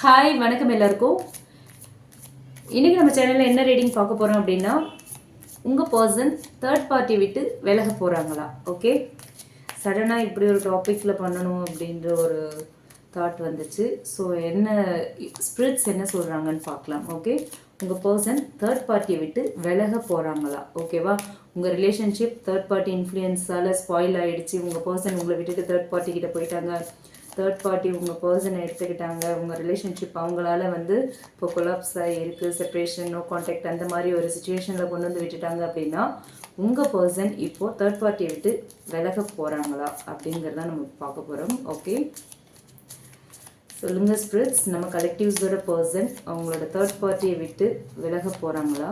Hi வணக்கம் எல்லாருக்கும். இன்றைக்கி நம்ம சேனலில் என்ன ரீடிங் பார்க்க போகிறோம் அப்படின்னா உங்கள் பர்சன் தேர்ட் பார்ட்டி விட்டு விலக போகிறாங்களா ஓகே சடனாக இப்படி ஒரு டாப்பிக்கில் பண்ணணும் அப்படின்ற ஒரு தாட் வந்துச்சு. ஸோ என்ன ஸ்பிரிட்ஸ் என்ன சொல்கிறாங்கன்னு பார்க்கலாம். ஓகே உங்கள் பர்சன் தேர்ட் பார்ட்டியை விட்டு விலக போகிறாங்களா ஓகேவா உங்கள் ரிலேஷன்ஷிப் தேர்ட் பார்ட்டி இன்ஃப்ளூயன்ஸால் ஸ்பாயில் ஆகிடுச்சு உங்கள் பர்சன் உங்களை விட்டுட்டு தேர்ட் பார்ட்டி கிட்ட போயிட்டாங்க. தேர்ட் பார்ட்டி உங்கள் பர்சனை எடுத்துக்கிட்டாங்க உங்கள் ரிலேஷன்ஷிப் அவங்களால வந்து இப்போ கொலாப்ஸ் இருக்குது செப்ரேஷன் நோ கான்டாக்ட் அந்த மாதிரி ஒரு சுச்சுவேஷனில் கொண்டு வந்து விட்டுட்டாங்க அப்படின்னா உங்கள் பர்சன் இப்போது தேர்ட் பார்ட்டியை விட்டு விலக போகிறாங்களா அப்படிங்கிறத நம்ம பார்க்க போகிறோம் ஓகே சொல்லுங்கள் ஸ்பிரிட்ஸ் நம்ம கலெக்டிவ்ஸோட பர்சன் அவங்களோட தேர்ட் பார்ட்டியை விட்டு விலக போகிறாங்களா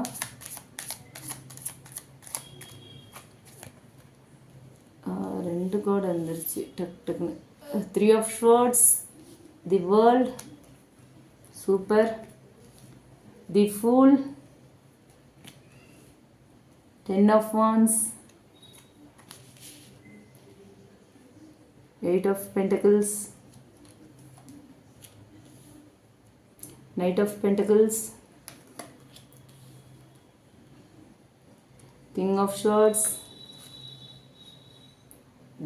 ரெண்டு கார்டு வந்துருச்சு. டக் டக்குன்னு. three of swords the world super the fool ten of wands eight of pentacles knight of pentacles king of swords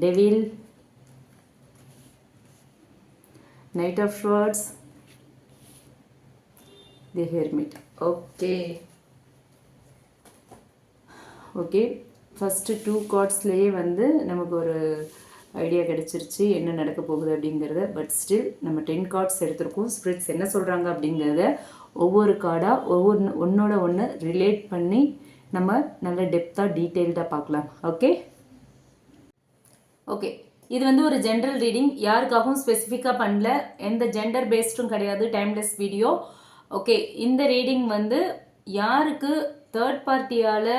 devil knight of Swords, the hermit okay okay first two கார்ட்ஸ்லேயே வந்து நமக்கு ஒரு idea கிடச்சிருச்சு என்ன நடக்க போகுது அப்படிங்கிறத. But still நம்ம ten cards எடுத்திருக்கோம். ஸ்பிரிட்ஸ் என்ன சொல்கிறாங்க அப்படிங்கிறத ஒவ்வொரு கார்டாக ஒவ்வொரு ஒன்றோட ஒன்று ரிலேட் பண்ணி நம்ம நல்ல டெப்த்தாக டீட்டெயில்டாக பார்க்கலாம். ஓகே ஓகே இது வந்து ஒரு ஜென்ரல் ரீடிங் யாருக்காகவும் ஸ்பெசிஃபிக்காக பண்ணல. எந்த ஜெண்டர் பேஸ்டும் கிடையாது. டைம்லெஸ் வீடியோ ஓகே இந்த ரீடிங் வந்து யாருக்கு தேர்ட் பார்ட்டியால்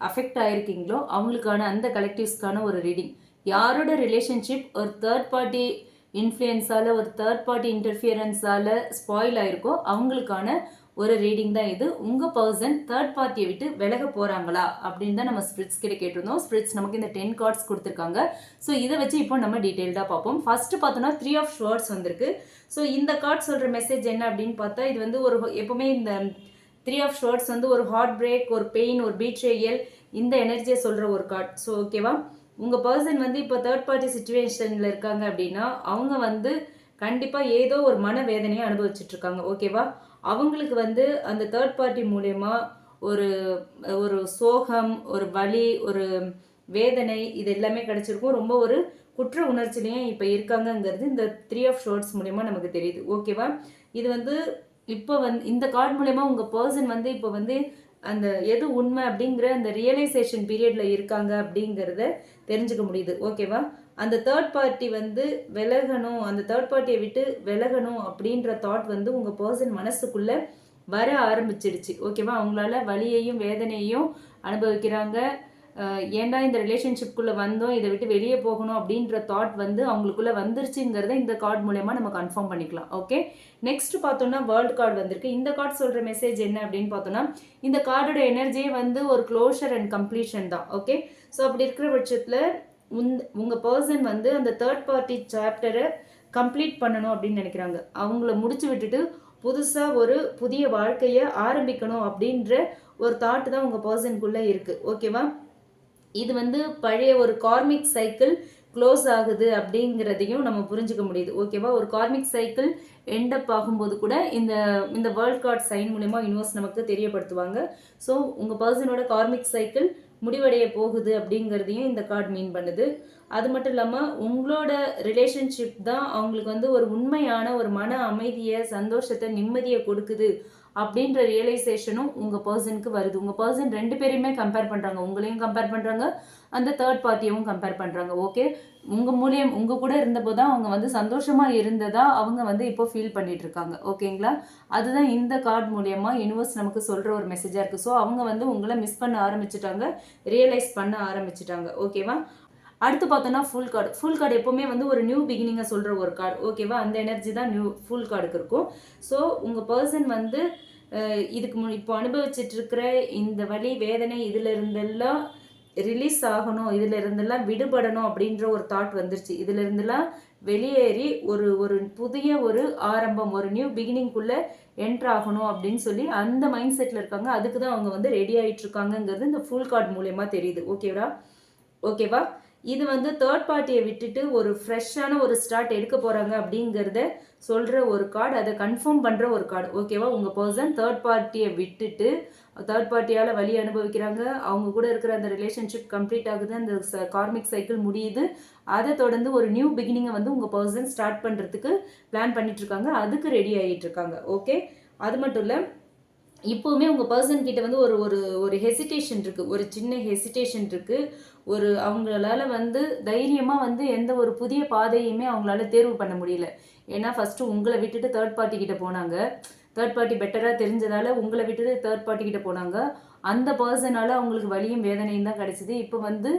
அஃபெக்ட் ஆகிருக்கீங்களோ அவங்களுக்கான அந்த கலெக்டிவ்ஸ்க்கான ஒரு ரீடிங் யாரோட ரிலேஷன்ஷிப் ஒரு தேர்ட் பார்ட்டி இன்ஃப்ளூயன்ஸால் ஒரு தேர்ட் பார்ட்டி இன்டர்ஃபியரன்ஸால் ஸ்பாயில் ஆயிருக்கோ அவங்களுக்கான ஒரு ரீடிங் தான் இது. உங்கள் பர்சன் தேர்ட் பார்ட்டியை விட்டு விலக போகிறாங்களா அப்படின்னு தான் நம்ம ஸ்பிரிட்ஸ் கிட்ட கேட்டிருந்தோம். ஸ்பிரிட்ஸ் நமக்கு இந்த டென் கார்ட்ஸ் கொடுத்துருக்காங்க. ஸோ இதை வச்சு இப்போ நம்ம டீட்டெயில்டாக பார்ப்போம். ஃபஸ்ட்டு பார்த்தோன்னா த்ரீ ஆஃப் ஷார்ட்ஸ் வந்திருக்கு. ஸோ இந்த கார்ட் சொல்கிற மெசேஜ் என்ன அப்படின்னு பார்த்தா இது வந்து ஒரு எப்போவுமே இந்த த்ரீ ஆஃப் ஷார்ட்ஸ் வந்து ஒரு ஹார்ட் பிரேக் ஒரு பெயின் ஒரு பீட்ரேயல் இந்த எனர்ஜியை சொல்கிற ஒரு கார்ட் ஸோ ஓகேவா உங்கள் பர்சன் வந்து இப்போ தேர்ட் பார்ட்டி சுச்சுவேஷனில் இருக்காங்க அப்படின்னா அவங்க வந்து கண்டிப்பாக ஏதோ ஒரு மன வேதனையை அனுபவிச்சுட்ருக்காங்க ஓகேவா அவங்களுக்கு வந்து அந்த தேர்ட் பார்ட்டி மூலயமா ஒரு ஒரு சோகம் ஒரு வலி ஒரு வேதனை இது எல்லாமே கிடச்சிருக்கும். ரொம்ப ஒரு குற்ற உணர்ச்சிலையும் இப்போ இருக்காங்கங்கிறது இந்த த்ரீ ஆஃப் ஷோர்ட்ஸ் மூலயமா நமக்கு தெரியுது. ஓகேவா இது வந்து இப்போ வந்து இந்த கார்டு மூலயமா உங்கள் பர்சன் வந்து இப்போ வந்து அந்த எது உண்மை அப்படிங்கிற அந்த ரியலைசேஷன் பீரியடில் இருக்காங்க அப்படிங்கிறத தெரிஞ்சுக்க முடியுது. ஓகேவா அந்த தேர்ட் பார்ட்டி வந்து விலகணும் அந்த தேர்ட் பார்ட்டியை விட்டு விலகணும் அப்படின்ற தாட் வந்து உங்கள் பர்சன் மனசுக்குள்ளே வர ஆரம்பிச்சிடுச்சு ஓகேவா அவங்களால வலியையும் வேதனையும் அனுபவிக்கிறாங்க. ஏன்டா இந்த ரிலேஷன்ஷிப்குள்ளே வந்தோம்? இதை விட்டு வெளியே போகணும் அப்படின்ற தாட் வந்து அவங்களுக்குள்ளே வந்துருச்சுங்கிறத இந்த கார்டு மூலயமா நம்ம கன்ஃபார்ம் பண்ணிக்கலாம். ஓகே நெக்ஸ்ட் பார்த்தோம்னா வேர்ல்ட் கார்டு வந்திருக்கு. இந்த கார்டு சொல்கிற மெசேஜ் என்ன அப்படின்னு பார்த்தோம்னா இந்த கார்டோட எனர்ஜியே வந்து ஒரு க்ளோஷர் அண்ட் கம்ப்ளீஷன் தான். ஓகே ஸோ அப்படி இருக்கிற பட்சத்தில் உந் உங்கள் பர்சன் வந்து அந்த தேர்ட் பார்ட்டி சாப்டரை கம்ப்ளீட் பண்ணணும் அப்படின்னு நினைக்கிறாங்க. அவங்கள முடிச்சு விட்டுட்டு புதுசாக ஒரு புதிய வாழ்க்கையை ஆரம்பிக்கணும் அப்படின்ற ஒரு தாட் தான் உங்கள் பர்சனுக்குள்ளே இருக்குது ஓகேவா இது வந்து பழைய ஒரு கார்மிக் சைக்கிள் க்ளோஸ் ஆகுது அப்படிங்கிறதையும் நம்ம புரிஞ்சுக்க முடியுது. ஓகேவா ஒரு கார்மிக் சைக்கிள் எண்டப் ஆகும்போது கூட இந்த இந்த வேர்ல்ட் கார்ட் சைன் மூலயமா யூனிவர்ஸ் நமக்கு தெரியப்படுத்துவாங்க. ஸோ உங்கள் பர்சனோட கார்மிக் சைக்கிள் முடிவடைய போகுது அப்படிங்கிறதையும் இந்த கார்டு மீன் பண்ணுது. அது மட்டும் இல்லாமல் உங்களோட ரிலேஷன்ஷிப் தான் அவங்களுக்கு வந்து ஒரு உண்மையான ஒரு மன அமைதியை சந்தோஷத்தை நிம்மதியை கொடுக்குது. அப்படின்ற ரியலைசேஷனும் உங்கள் பர்சனுக்கு வருது. உங்கள் பர்சன் ரெண்டு பேரையுமே கம்பேர் பண்ணுறாங்க உங்களையும் கம்பேர் பண்ணுறாங்க அந்த தேர்ட் பார்ட்டியவும் கம்பேர் பண்ணுறாங்க ஓகே உங்கள் மூலியம் உங்கள் கூட இருந்தபோது தான் அவங்க வந்து சந்தோஷமாக இருந்ததா அவங்க வந்து இப்போ ஃபீல் பண்ணிகிட்ருக்காங்க ஓகேங்களா அதுதான் இந்த கார்டு மூலயமா யூனிவர்ஸ் நமக்கு சொல்கிற ஒரு மெசேஜாக இருக்குது ஸோ அவங்க வந்து உங்களை மிஸ் பண்ண ஆரம்பிச்சிட்டாங்க. ரியலைஸ் பண்ண ஆரம்பிச்சிட்டாங்க. ஓகேவா அடுத்து பார்த்தோன்னா ஃபுல் கார்டு ஃபுல் கார்டு எப்போவுமே வந்து ஒரு நியூ பிகினிங்கை சொல்கிற ஒரு கார்டு ஓகேவா அந்த எனர்ஜி தான் நியூ ஃபுல் கார்டுக்கு இருக்கும். ஸோ உங்கள் பர்சன் வந்து இதுக்கு மு இப்போ அனுபவிச்சுட்டு இருக்கிற இந்த வழி வேதனை இதில் இருந்தெல்லாம் ரிலீஸ் ஆகணும். இதில் இருந்தெல்லாம் விடுபடணும் அப்படின்ற ஒரு தாட் வந்துருச்சு. இதில் இருந்தெல்லாம் வெளியேறி ஒரு ஒரு புதிய ஒரு ஆரம்பம் ஒரு நியூ பிகினிங்குள்ளே என்ட்ரு ஆகணும் அப்படின்னு சொல்லி அந்த மைண்ட் செட்டில் இருக்காங்க. அதுக்கு தான் அவங்க வந்து ரெடி ஆகிட்டு இருக்காங்கங்கிறது இந்த ஃபுல் கார்டு மூலயமா தெரியுது. ஓகேவா ஓகேவா இது வந்து தேர்ட் பார்ட்டியை விட்டுட்டு ஒரு ஃப்ரெஷ்ஷான ஒரு ஸ்டார்ட் எடுக்க போகிறாங்க அப்படிங்கிறத சொல்கிற ஒரு கார்டு அதை கன்ஃபார்ம் பண்ணுற ஒரு கார்டு ஓகேவா உங்கள் பர்சன் தேர்ட் பார்ட்டியை விட்டுட்டு தேர்ட் பார்ட்டியால் வழி அனுபவிக்கிறாங்க. அவங்க கூட இருக்கிற அந்த ரிலேஷன்ஷிப் கம்ப்ளீட் ஆகுது. அந்த கார்மிக் சைக்கிள் முடியுது. அதை தொடர்ந்து ஒரு நியூ பிகினிங்கை வந்து உங்கள் பர்சன் ஸ்டார்ட் பண்ணுறதுக்கு பிளான் பண்ணிகிட்ருக்காங்க அதுக்கு ரெடி ஆகிட்டு இருக்காங்க. ஓகே அது மட்டும் இல்லை இப்போவுமே உங்கள் பர்சன் கிட்ட வந்து ஒரு ஒரு ஒரு ஹெசிடேஷன் இருக்குது ஒரு சின்ன ஹெசிடேஷன் இருக்குது ஒரு அவங்களால வந்து தைரியமாக வந்து எந்த ஒரு புதிய பாதையுமே அவங்களால தேர்வு பண்ண முடியல. ஏன்னா ஃபஸ்ட்டு உங்களை விட்டுட்டு தேர்ட் பார்ட்டி கிட்ட போனாங்க. தேர்ட் பார்ட்டி பெட்டராக தெரிஞ்சதால உங்களை விட்டுட்டு தேர்ட் பார்ட்டி கிட்ட போனாங்க. அந்த பர்சனால் அவங்களுக்கு வலியும் வேதனையும் தான் கிடச்சிது. இப்போ வந்து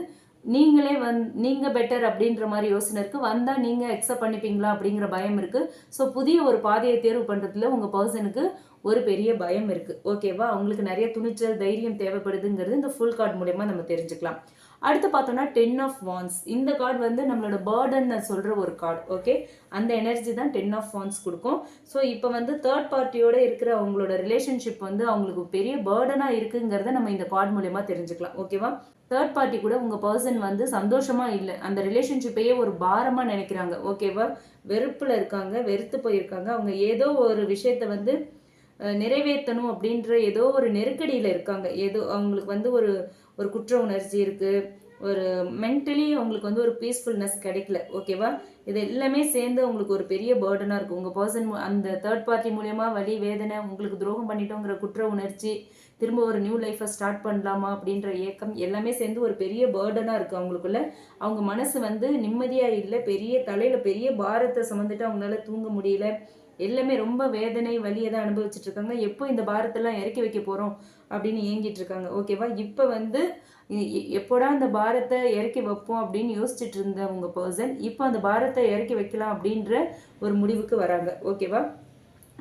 நீங்களே வந் நீங்கள் பெட்டர் அப்படின்ற மாதிரி யோசனை இருக்குது வந்தால் நீங்கள் அக்செப்ட் பண்ணிப்பீங்களா அப்படிங்கிற பயம் இருக்குது ஸோ புதிய ஒரு பாதையை தேர்வு பண்ணுறதுல உங்கள் பர்சனுக்கு ஒரு பெரிய பயம் இருக்குது ஓகேவா அவங்களுக்கு நிறைய துணிச்சல் தைரியம் தேவைப்படுதுங்கிறது இந்த ஃபுல் கார்டு மூலயமா நம்ம தெரிஞ்சுக்கலாம். அடுத்து பார்த்தோம்னா டென் ஆஃப் வான்ஸ் இந்த கார்டு வந்து நம்மளோட பேர்டன் சொல்கிற ஒரு கார்டு ஓகே அந்த எனர்ஜி தான் டென் ஆஃப் வான்ஸ் கொடுக்கும். ஸோ இப்போ வந்து தேர்ட் பார்ட்டியோட இருக்கிற அவங்களோட ரிலேஷன்ஷிப் வந்து அவங்களுக்கு பெரிய பேர்டனாக இருக்குங்கிறத நம்ம இந்த கார்டு மூலயமா தெரிஞ்சுக்கலாம் ஓகேவா தேர்ட் பார்ட்டி கூட உங்கள் பர்சன் வந்து சந்தோஷமாக இல்லை. அந்த ரிலேஷன்ஷிப்பையே ஒரு பாரமாக நினைக்கிறாங்க ஓகேவா வெறுப்பில் இருக்காங்க வெறுத்து போயிருக்காங்க. அவங்க ஏதோ ஒரு விஷயத்த வந்து நிறைவேற்றணும் அப்படின்ற ஏதோ ஒரு நெருக்கடியில் இருக்காங்க. ஏதோ அவங்களுக்கு வந்து ஒரு ஒரு குற்ற உணர்ச்சி இருக்குது ஒரு மென்டலி அவங்களுக்கு வந்து ஒரு பீஸ்ஃபுல்னஸ் கிடைக்கல. ஓகேவா இது எல்லாமே சேர்ந்து அவங்களுக்கு ஒரு பெரிய பேர்டனாக இருக்கும் உங்கள் பர்சன் அந்த தேர்ட் பார்ட்டி மூலயமா வலி வேதனை உங்களுக்கு துரோகம் பண்ணிட்டோங்கிற குற்ற உணர்ச்சி திரும்ப ஒரு நியூ லைஃப்பை ஸ்டார்ட் பண்ணலாமா அப்படின்ற ஏக்கம் எல்லாமே சேர்ந்து ஒரு பெரிய பேர்டனாக இருக்குது அவங்களுக்குள்ள. அவங்க மனசு வந்து நிம்மதியாக இல்லை பெரிய தலையில் பெரிய பாரத்தை சுமந்துட்டு அவங்களால தூங்க முடியல. எல்லாமே ரொம்ப வேதனை வலியை தான் அனுபவிச்சுட்டு இருக்காங்க. எப்போ இந்த பாரத்தெல்லாம் இறக்கி வைக்க போகிறோம் அப்படின்னு ஏங்கிட்டு இருக்காங்க. ஓகேவா இப்போ வந்து எப்போடா அந்த பாரத்தை இறக்கி வைப்போம் அப்படின்னு யோசிச்சுட்டு இருந்த பர்சன் இப்போ அந்த பாரத்தை இறக்கி வைக்கலாம் அப்படின்ற ஒரு முடிவுக்கு வராங்க. ஓகேவா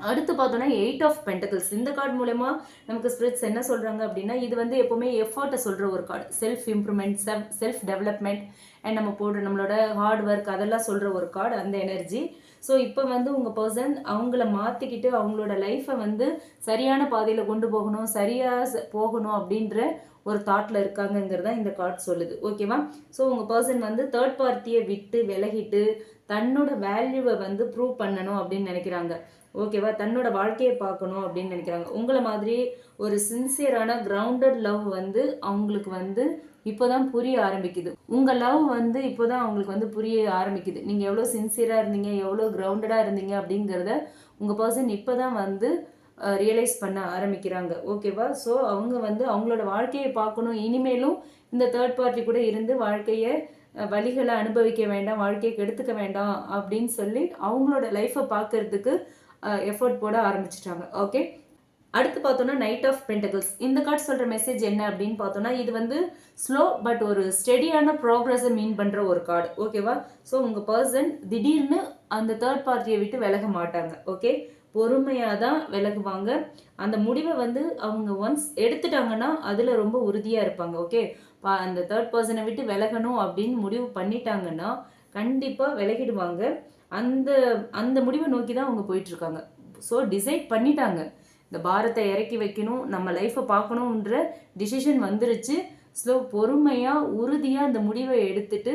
அடுத்து பார்த்தோன்னா எயிட் ஆஃப் பென்டக்கிள்ஸ் இந்த கார்டு மூலயமா நமக்கு ஸ்பிரிட்ஸ் என்ன சொல்கிறாங்க அப்படின்னா இது வந்து எப்போவுமே எஃபர்ட்டை சொல்கிற ஒரு card self improvement self self development and நம்ம போடுற நம்மளோட ஹார்ட் ஒர்க் அதெல்லாம் சொல்கிற ஒரு கார்டு அந்த எனர்ஜி ஸோ இப்போ வந்து உங்கள் பர்சன் அவங்கள மாற்றிக்கிட்டு அவங்களோட லைஃப்பை வந்து சரியான பாதையில் கொண்டு போகணும் சரியாக போகணும் அப்படின்ற ஒரு தாட்டில் இருக்காங்கங்கிறதா இந்த கார்ட் சொல்லுது. ஓகேவா ஸோ உங்கள் பர்சன் வந்து தேர்ட் பார்ட்டியை விட்டு விலகிட்டு தன்னோட வேல்யூவை வந்து ப்ரூவ் பண்ணணும் அப்படின்னு நினைக்கிறாங்க. ஓகேவா தன்னோட வாழ்க்கையை பார்க்கணும் அப்படின்னு நினைக்கிறாங்க. உங்களை மாதிரி ஒரு சின்சியரான கிரவுண்டட் லவ் வந்து அவங்களுக்கு வந்து இப்போதான் புரிய ஆரம்பிக்குது. உங்கள் லவ் வந்து இப்போதான் அவங்களுக்கு வந்து புரிய ஆரம்பிக்குது. நீங்கள் எவ்வளோ சின்சியராக இருந்தீங்க எவ்வளோ கிரவுண்டடாக இருந்தீங்க அப்படிங்கிறத உங்கள் பர்சன் இப்போ தான் வந்து ரியலைஸ் பண்ண ஆரம்பிக்கிறாங்க. ஓகேவா? ஸோ அவங்க வந்து அவங்களோட வாழ்க்கையை பார்க்கணும். இனிமேலும் இந்த தேர்ட் பார்ட்டி கூட இருந்து வாழ்க்கையை வழிகளை அனுபவிக்க வேண்டாம் வாழ்க்கையை கெடுத்துக்க வேண்டாம் அப்படின்னு சொல்லி அவங்களோட லைஃப்பை பார்க்கறதுக்கு எஃபர்ட் போட ஆரம்பிச்சிட்டாங்க. ஓகே அடுத்து பார்த்தோன்னா நைட் ஆஃப் பென்டகல்ஸ் இந்த கார்டு சொல்கிற மெசேஜ் என்ன அப்படின்னு பார்த்தோன்னா இது வந்து ஸ்லோ பட் ஒரு ஸ்டெடியான ப்ராக்ரஸை மீன் பண்ணுற ஒரு கார்டு ஓகேவா ஸோ உங்கள் பர்சன் திடீர்னு அந்த தேர்ட் பார்ட்டியை விட்டு விலக மாட்டாங்க. ஓகே பொறுமையாக தான் விலகுவாங்க. அந்த முடிவை வந்து அவங்க ஒன்ஸ் எடுத்துட்டாங்கன்னா அதில் ரொம்ப உறுதியாக இருப்பாங்க. ஓகே அந்த தேர்ட் பர்சனை விட்டு விலகணும் அப்படின்னு முடிவு பண்ணிட்டாங்கன்னா கண்டிப்பாக விலகிடுவாங்க. அந்த அந்த முடிவை நோக்கி தான் அவங்க போயிட்டுருக்காங்க. ஸோ டிசைட் பண்ணிட்டாங்க. இந்த பாரத்தை இறக்கி வைக்கணும் நம்ம லைஃப்பை பார்க்கணுன்ற டிசிஷன் வந்துருச்சு. ஸ்லோ பொறுமையாக உறுதியாக அந்த முடிவை எடுத்துட்டு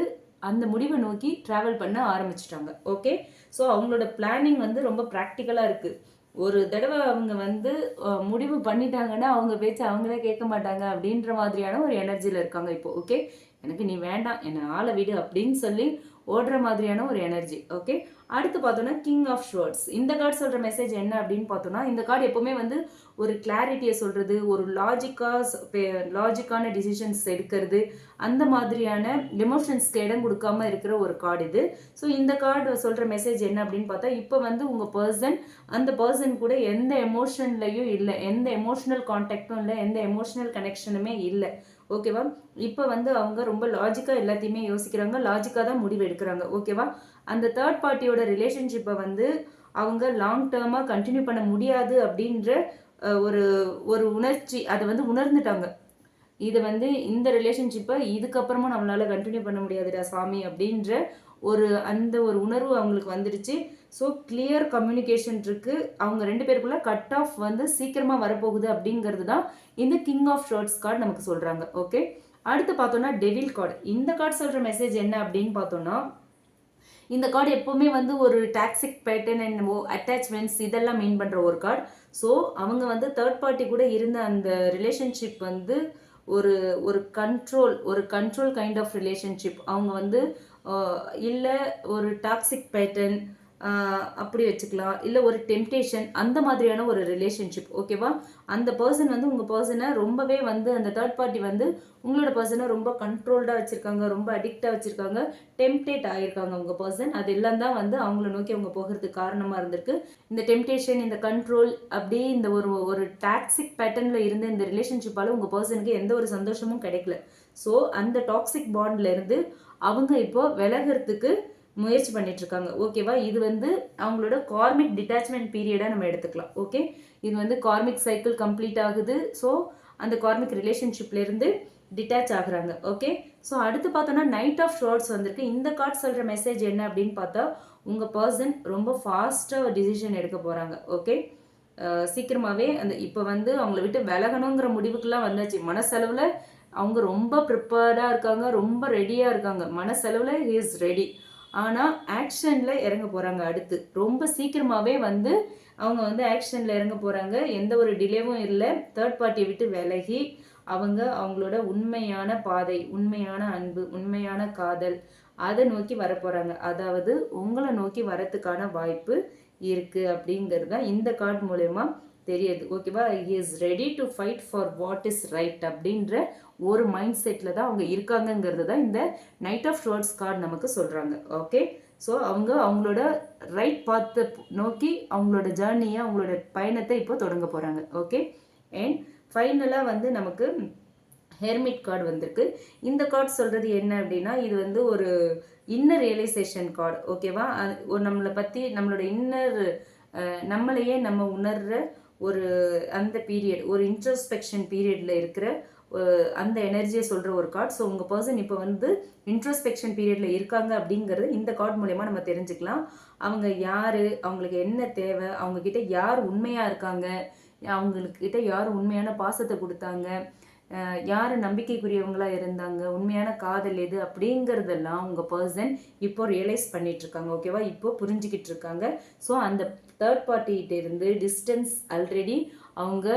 அந்த முடிவை நோக்கி ட்ராவல் பண்ண ஆரம்பிச்சிட்டாங்க. ஓகே ஸோ அவங்களோட பிளானிங் வந்து ரொம்ப ப்ராக்டிக்கலாக இருக்குது ஒரு தடவை அவங்க வந்து முடிவு பண்ணிட்டாங்கன்னா அவங்க பேச்சு அவங்களே கேட்க மாட்டாங்க அப்படின்ற மாதிரியான ஒரு எனர்ஜியில் இருக்காங்க இப்போ. ஓகே எனக்கு நீ வேண்டாம் என்னை ஆளை விடு அப்படின்னு சொல்லி ஓடுற மாதிரியான ஒரு எனர்ஜி ஓகே அடுத்து பார்த்தோன்னா கிங் ஆஃப் ஷோர்ட்ஸ் இந்த கார்டு சொல்கிற மெசேஜ் என்ன அப்படின்னு பார்த்தோன்னா இந்த கார்டு எப்போவுமே வந்து ஒரு கிளாரிட்டியை சொல்கிறது ஒரு லாஜிக்காக லாஜிக்கான டிசிஷன்ஸ் எடுக்கிறது அந்த மாதிரியான எமோஷன்ஸ்க்கு இடம் கொடுக்காம இருக்கிற ஒரு கார்டு இது. ஸோ இந்த கார்டு சொல்கிற மெசேஜ் என்ன அப்படின்னு பார்த்தா இப்போ வந்து உங்கள் பர்சன் அந்த பர்சன் கூட எந்த எமோஷன்லையும் இல்லை எந்த எமோஷனல் கான்டாக்டும் இல்லை எந்த எமோஷனல் கனெக்ஷனுமே இல்லை. ஓகேவா இப்போ வந்து அவங்க ரொம்ப லாஜிக்காக எல்லாத்தையுமே யோசிக்கிறாங்க. லாஜிக்காக தான் முடிவு எடுக்கிறாங்க. ஓகேவா அந்த தேர்ட் பார்ட்டியோட ரிலேஷன்ஷிப்பை வந்து அவங்க லாங் டேர்மாக கண்டினியூ பண்ண முடியாது அப்படின்ற ஒரு ஒரு உணர்ச்சி அதை வந்து உணர்ந்துட்டாங்க. இதை வந்து இந்த ரிலேஷன்ஷிப்பை இதுக்கப்புறமா நம்மளால் கண்டினியூ பண்ண முடியாதுடா சாமி அப்படின்ற ஒரு அந்த ஒரு உணர்வு அவங்களுக்கு வந்துடுச்சு. ஸோ கிளியர் கம்யூனிகேஷன் இருக்குது அவங்க ரெண்டு பேருக்குள்ள கட் ஆஃப் வந்து சீக்கிரமாக வரப்போகுது அப்படிங்கிறது தான் இந்த கிங் ஆஃப் ஷர்ட்ஸ் கார்டு நமக்கு சொல்கிறாங்க ஓகே அடுத்து பார்த்தோன்னா டெவில் கார்டு இந்த கார்டு சொல்கிற மெசேஜ் என்ன அப்படின்னு பார்த்தோன்னா இந்த கார்டு எப்போவுமே வந்து ஒரு டாக்ஸிக் பேட்டர்ன் அண்ட் அட்டாச்மெண்ட்ஸ் இதெல்லாம் மீன் பண்ணுற ஒரு கார்டு ஸோ அவங்க வந்து தேர்ட் பார்ட்டி கூட இருந்த அந்த ரிலேஷன்ஷிப் வந்து ஒரு ஒரு கண்ட்ரோல் ஒரு கண்ட்ரோல் கைண்ட் ஆஃப் ரிலேஷன்ஷிப் அவங்க வந்து இல்லை ஒரு டாக்ஸிக் பேட்டர்ன் அப்படி வச்சுக்கலாம். இல்லை ஒரு டெம்டேஷன் அந்த மாதிரியான ஒரு ரிலேஷன்ஷிப் ஓகேவா அந்த பர்சன் வந்து உங்கள் பர்சனை ரொம்பவே வந்து அந்த தேர்ட் பார்ட்டி வந்து உங்களோட பர்சனை ரொம்ப கண்ட்ரோல்டாக வச்சுருக்காங்க ரொம்ப அடிக்டாக வச்சுருக்காங்க டெம்டேட் ஆகியிருக்காங்க உங்கள் பர்சன் அது எல்லாம் தான் வந்து அவங்கள நோக்கி அவங்க போகிறதுக்கு காரணமாக இருந்திருக்கு. இந்த டெம்டேஷன் இந்த கண்ட்ரோல் அப்படியே இந்த ஒரு ஒரு டாக்ஸிக் பேட்டர்னில் இருந்த இந்த ரிலேஷன்ஷிப்பால் உங்கள் பர்சனுக்கு எந்த ஒரு சந்தோஷமும் கிடைக்கல. ஸோ அந்த டாக்ஸிக் பாண்ட்லேருந்து அவங்க இப்போ விலகிறதுக்கு முயற்சி பண்ணிட்டுருக்காங்க. ஓகேவா இது வந்து அவங்களோட கார்மிக் டிட்டாச்மெண்ட் பீரியடாக நம்ம எடுத்துக்கலாம். ஓகே இது வந்து கார்மிக் சைக்கிள் கம்ப்ளீட் ஆகுது. ஸோ அந்த கார்மிக் ரிலேஷன்ஷிப்லேருந்து டிட்டாச் ஆகுறாங்க. ஓகே ஸோ அடுத்து பார்த்தோன்னா நைட் ஆஃப் ஷார்ட்ஸ் வந்திருக்கு. இந்த கார்ட் சொல்கிற மெசேஜ் என்ன அப்படின்னு பார்த்தா உங்கள் பர்சன் ரொம்ப ஃபாஸ்ட்டாக டிசிஷன் எடுக்க போகிறாங்க ஓகே சீக்கிரமாகவே அந்த இப்போ வந்து அவங்கள விட்டு விலகணுங்கிற முடிவுக்குலாம் வந்தாச்சு. மனசளவில் அவங்க ரொம்ப ப்ரிப்பேர்டாக இருக்காங்க. ரொம்ப ரெடியாக இருக்காங்க. மனசளவில் இஸ் ரெடி ஆனால் ஆக்ஷனில் இறங்க போகிறாங்க அடுத்து. ரொம்ப சீக்கிரமாகவே வந்து அவங்க வந்து ஆக்ஷனில் இறங்க போகிறாங்க எந்த ஒரு டிலேவும் இல்லை. தேர்ட் பார்ட்டியை விட்டு விலகி அவங்க அவங்களோட உண்மையான பாதை உண்மையான அன்பு உண்மையான காதல் அதை நோக்கி வர போகிறாங்க அதாவது உங்களை நோக்கி வரத்துக்கான வாய்ப்பு இருக்குது அப்படிங்கிறது தான் இந்த கார்டு மூலயமா தெரியுது ஓகேவா is ready to fight for what is right அப்படின்ற ஒரு மைண்ட் செட்டில் தான் அவங்க இருக்காங்கங்கிறது தான் இந்த நைட் ஆஃப் ஷோர்ட்ஸ் கார்டு நமக்கு சொல்கிறாங்க ஓகே ஸோ அவங்க அவங்களோட ரைட் பார்த்து நோக்கி அவங்களோட ஜேர்னியை அவங்களோட பயணத்தை இப்போ தொடங்க போகிறாங்க ஓகே அண்ட் ஃபைனலாக வந்து நமக்கு ஹெர்மிட் கார்டு வந்திருக்கு. இந்த கார்டு சொல்கிறது என்ன அப்படின்னா இது வந்து ஒரு இன்னர் ரியலைசேஷன் கார்டு ஓகேவா நம்மளை பற்றி நம்மளோட இன்னர் நம்மளையே நம்ம உணர்கிற ஒரு அந்த பீரியட் ஒரு இன்ட்ரோஸ்பெக்ஷன் பீரியடில் இருக்கிற அந்த எனர்ஜியை சொல்கிற ஒரு கார்டு ஸோ உங்கள் பர்சன் இப்போ வந்து இன்ட்ரோஸ்பெக்ஷன் பீரியடில் இருக்காங்க அப்படிங்கிறது இந்த கார்டு மூலயமா நம்ம தெரிஞ்சுக்கலாம். அவங்க யார்? அவங்களுக்கு என்ன தேவை? அவங்கக்கிட்ட யார் உண்மையாக இருக்காங்க? அவங்களுக்கிட்ட யார் உண்மையான பாசத்தை கொடுத்தாங்க? யார் நம்பிக்கைக்குரியவங்களா இருந்தாங்க? உண்மையான காதல் எது? அப்படிங்கிறதெல்லாம் உங்கள் பர்சன் இப்போ ரியலைஸ் பண்ணிகிட்ருக்காங்க ஓகேவா இப்போ புரிஞ்சுக்கிட்டு இருக்காங்க ஸோ அந்த தேர்ட் பார்ட்டிகிட்டேருந்து டிஸ்டன்ஸ் ஆல்ரெடி அவங்க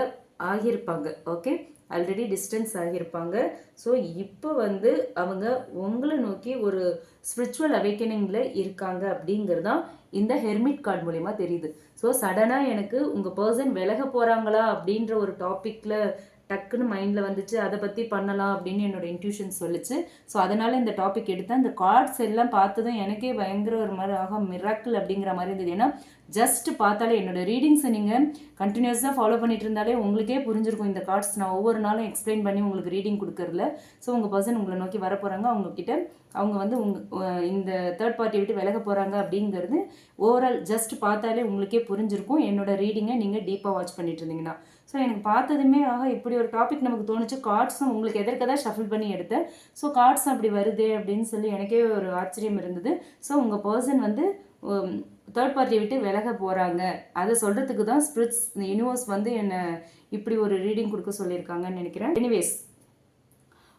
ஆகியிருப்பாங்க. ஓகே ஆல்ரெடி டிஸ்டன்ஸ் ஆகியிருப்பாங்க. ஸோ இப்போ வந்து அவங்க உங்களை நோக்கி ஒரு ஸ்பிரிச்சுவல் அவேக்கனிங்கில் இருக்காங்க அப்படிங்கிறது தான் இந்த ஹெர்மிட் கார்டு மூலயமா தெரியுது. ஸோ சடனாக எனக்கு உங்கள் பர்சன் விலக போகிறாங்களா அப்படின்ற ஒரு டாப்பிக்கில் டக்குன்னு மைண்டில் வந்துச்சு அதை பற்றி பண்ணலாம் அப்படின்னு என்னோட இன்ட்யூஷன் சொல்லிச்சு. ஸோ அதனால் இந்த டாபிக் எடுத்தேன். இந்த கார்ட்ஸ் எல்லாம் பார்த்ததும் எனக்கே பயங்கர ஒரு மாதிரி ஆக மிராக்கிள் அப்படிங்கிற மாதிரி இருந்தது. ஏன்னா ஜஸ்ட் பார்த்தாலே என்னோட ரீடிங்ஸை நீங்கள் கண்டினியூஸாக ஃபாலோ பண்ணிட்டு இருந்தாலே உங்களுக்கே புரிஞ்சிருக்கும். இந்த கார்ட்ஸ் நான் ஒவ்வொரு நாளும் எக்ஸ்பிளைன் பண்ணி உங்களுக்கு ரீடிங் கொடுக்கறதுல. ஸோ உங்கள் பர்சன் உங்களை நோக்கி வர போகிறாங்க அவங்கக்கிட்ட அவங்க வந்து உங் இந்த தேர்ட் பார்ட்டியை விட்டு விலக போகிறாங்க அப்படிங்கிறது ஓவரால் ஜஸ்ட் பார்த்தாலே உங்களுக்கே புரிஞ்சிருக்கும். என்னோட ரீடிங்கை நீங்கள் டீப்பாக வாட்ச் பண்ணிட்டு இருந்தீங்கன்னா. ஸோ எனக்கு பார்த்ததுமே ஆக இப்படி ஒரு டாபிக் நமக்கு தோணுச்சு. கார்ட்ஸும் உங்களுக்கு எதற்க தான் ஷஃபில் பண்ணி எடுத்தேன் ஸோ கார்ட்ஸ் அப்படி வருது அப்படின்னு சொல்லி எனக்கே ஒரு ஆச்சரியம் இருந்தது. ஸோ உங்கள் பர்சன் வந்து தேர்ட் பார்ட்டியை விட்டு விலக போகிறாங்க அதை சொல்கிறதுக்கு தான் ஸ்பிரிட்ஸ் இந்த யூனிவர்ஸ் வந்து என்னை இப்படி ஒரு ரீடிங் கொடுக்க சொல்லியிருக்காங்கன்னு நினைக்கிறேன். எனிவேஸ்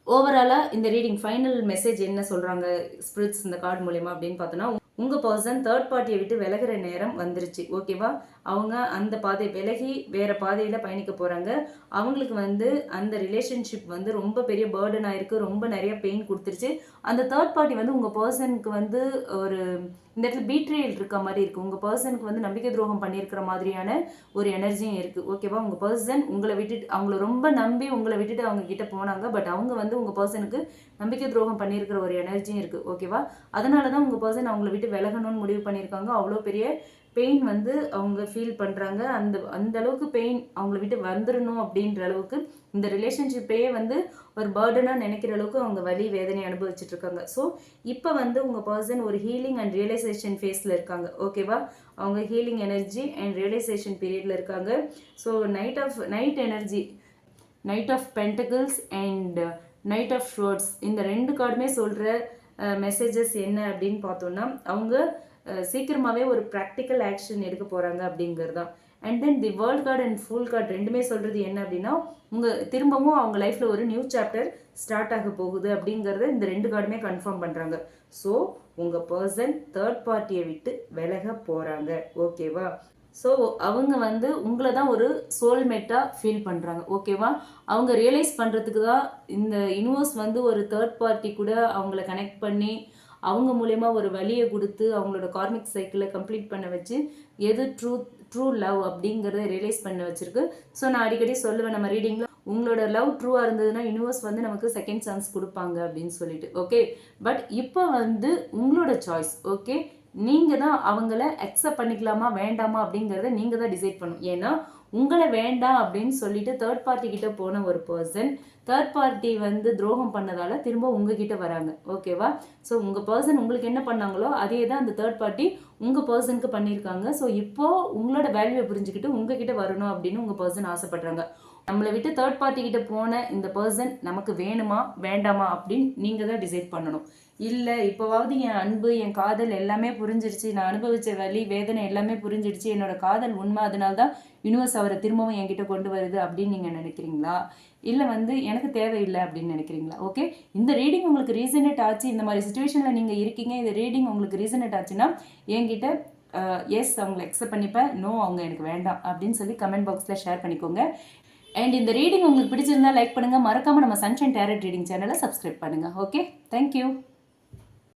ஓவராலாக இந்த ரீடிங் ஃபைனல் மெசேஜ் என்ன சொல்கிறாங்க ஸ்பிரிட்ஸ் இந்த கார்டு மூலயமா அப்படின்னு பார்த்தோன்னா உங்கள் பர்சன் தேர்ட் பார்ட்டியை விட்டு விலகிற நேரம் வந்துருச்சு ஓகேவா அவங்க அந்த பாதை விலகி வேறு பாதையில் பயணிக்க போகிறாங்க அவங்களுக்கு வந்து அந்த ரிலேஷன்ஷிப் வந்து ரொம்ப பெரிய பேர்டன் ஆயிருக்கு ரொம்ப நிறைய பெயின் கொடுத்துருச்சு. அந்த தேர்ட் பார்ட்டி வந்து உங்கள் பர்சனுக்கு வந்து ஒரு இந்த இடத்துல பீட்ரேல் இருக்க மாதிரி இருக்குது உங்கள் பர்சனுக்கு வந்து நம்பிக்கை துரோகம் பண்ணியிருக்கிற மாதிரியான ஒரு எனர்ஜியும் இருக்குது ஓகேவா உங்கள் பர்சன் உங்களை விட்டுட்டு அவங்கள ரொம்ப நம்பி உங்களை விட்டுட்டு அவங்க கிட்ட போனாங்க. பட் அவங்க வந்து உங்கள் பர்சனுக்கு நம்பிக்கை துரோகம் பண்ணியிருக்கிற ஒரு எனர்ஜியும் இருக்குது ஓகேவா அதனால தான் உங்கள் பர்சன் அவங்கள விட்டு விலகணும்னு முடிவு பண்ணியிருக்காங்க. அவ்வளோ பெரிய பெயின் வந்து அவங்க ஃபீல் பண்ணுறாங்க அந்த அந்த அளவுக்கு பெயின் அவங்கள விட்டு வந்துடணும் அப்படின்ற அளவுக்கு இந்த ரிலேஷன்ஷிப்பையே வந்து ஒரு பேர்டனாக நினைக்கிற அளவுக்கு அவங்க வலி வேதனை அனுபவிச்சுட்டு இருக்காங்க. ஸோ இப்போ வந்து உங்கள் பர்சன் ஒரு ஹீலிங் அண்ட் ரியலைசேஷன் ஃபேஸில் இருக்காங்க. ஓகேவா அவங்க ஹீலிங் எனர்ஜி அண்ட் ரியலைசேஷன் பீரியடில் இருக்காங்க. So knight of knight energy knight of pentacles and knight of swords இந்த ரெண்டு கார்டுமே சொல்கிற மெசேஜஸ் என்ன அப்படின்னு பார்த்தோன்னா அவங்க சீக்கிரமாகவே ஒரு ப்ராக்டிக்கல் ஆக்ஷன் எடுக்க போகிறாங்க அப்படிங்கிறது தான் and then the world card and fool card ரெண்டுமே சொல்கிறது என்ன அப்படின்னா உங்கள் திரும்பவும் அவங்க லைஃப்பில் ஒரு நியூ சாப்டர் ஸ்டார்ட் ஆக போகுது அப்படிங்கிறத இந்த ரெண்டு கார்டுமே கன்ஃபார்ம் பண்ணுறாங்க ஸோ உங்கள் பர்சன் தேர்ட் பார்ட்டியை விட்டு விலக போகிறாங்க ஓகேவா ஸோ அவங்க வந்து உங்களை தான் ஒரு சோல்மேட்டாக ஃபீல் பண்ணுறாங்க ஓகேவா அவங்க ரியலைஸ் பண்ணுறதுக்கு தான் இந்த யூனிவர்ஸ் வந்து ஒரு தேர்ட் பார்ட்டி கூட அவங்கள கனெக்ட் பண்ணி அவங்க மூலயமா ஒரு வழியை கொடுத்து அவங்களோட கார்மிக் சைக்கிளை கம்ப்ளீட் பண்ண வச்சு எது ட்ரூ ட்ரூ லவ் அப்படிங்கிறத ரியலைஸ் பண்ண வச்சுருக்கு. ஸோ நான் அடிக்கடி சொல்லுவேன் நம்ம ரீடிங்கில் உங்களோட லவ் ட்ரூவாக இருந்ததுன்னா யூனிவர்ஸ் வந்து நமக்கு செகண்ட் சான்ஸ் கொடுப்பாங்க அப்படின்னு சொல்லிட்டு ஓகே பட் இப்போ வந்து உங்களோட சாய்ஸ் ஓகே நீங்கள் தான் அவங்கள அக்செப்ட் பண்ணிக்கலாமா வேண்டாமா அப்படிங்கிறத நீங்கள் தான் டிசைட் பண்ணணும். ஏன்னா உங்களை வேண்டாம் அப்படின்னு சொல்லிட்டு தேர்ட் பார்ட்டி கிட்ட போன ஒரு பர்சன் தேர்ட் பார்ட்டி வந்து துரோகம் பண்ணதால திரும்ப உங்ககிட்ட வராங்க. ஓகேவா ஸோ உங்கள் பர்சன் உங்களுக்கு என்ன பண்ணாங்களோ அதே தான் அந்த தேர்ட் பார்ட்டி உங்கள் பர்சனுக்கு பண்ணியிருக்காங்க. ஸோ இப்போ உங்களோட வேல்யூவை புரிஞ்சுக்கிட்டு உங்ககிட்ட வரணும் அப்படின்னு உங்கள் பர்சன் ஆசைப்படுறாங்க. நம்மளை விட்டு தேர்ட் பார்ட்டி கிட்ட போன இந்த பர்சன் நமக்கு வேணுமா வேண்டாமா அப்படின்னு நீங்கள் தான் டிசைட் பண்ணணும். இல்லை இப்போவாவது என் அன்பு என் காதல் எல்லாமே புரிஞ்சிருச்சு. நான் அனுபவிச்ச வலி வேதனை எல்லாமே புரிஞ்சிடுச்சு என்னோட காதல் உண்மை அதனால தான் யூனிவர்ஸ் அவரை திரும்பவும் என்கிட்ட கொண்டு வருது அப்படின்னு நீங்கள் நினைக்கிறீங்களா? இல்லை வந்து எனக்கு தேவையில்லை அப்படின்னு நினைக்கிறீங்களா? ஓகே இந்த ரீடிங் உங்களுக்கு ரீசனட் ஆச்சு. இந்த மாதிரி சுச்சுவேஷனில் நீங்கள் இருக்கீங்க. இந்த ரீடிங் உங்களுக்கு ரீசனட் ஆச்சுன்னா என்கிட்ட எஸ் அவங்களை அக்செப்ட் பண்ணிப்பேன். நோ அவங்க எனக்கு வேண்டாம் அப்படின்னு சொல்லி கமெண்ட் பாக்ஸில் ஷேர் பண்ணிக்கோங்க. அண்ட் இந்த ரீடிங் உங்களுக்கு பிடிச்சிருந்தா லைக் பண்ணுங்கள் மறக்காமல் நம்ம சன்ஷைன் டேரட் ரீடிங் சேனலை சப்ஸ்கிரைப் பண்ணுங்கள் ஓகே தேங்க்யூ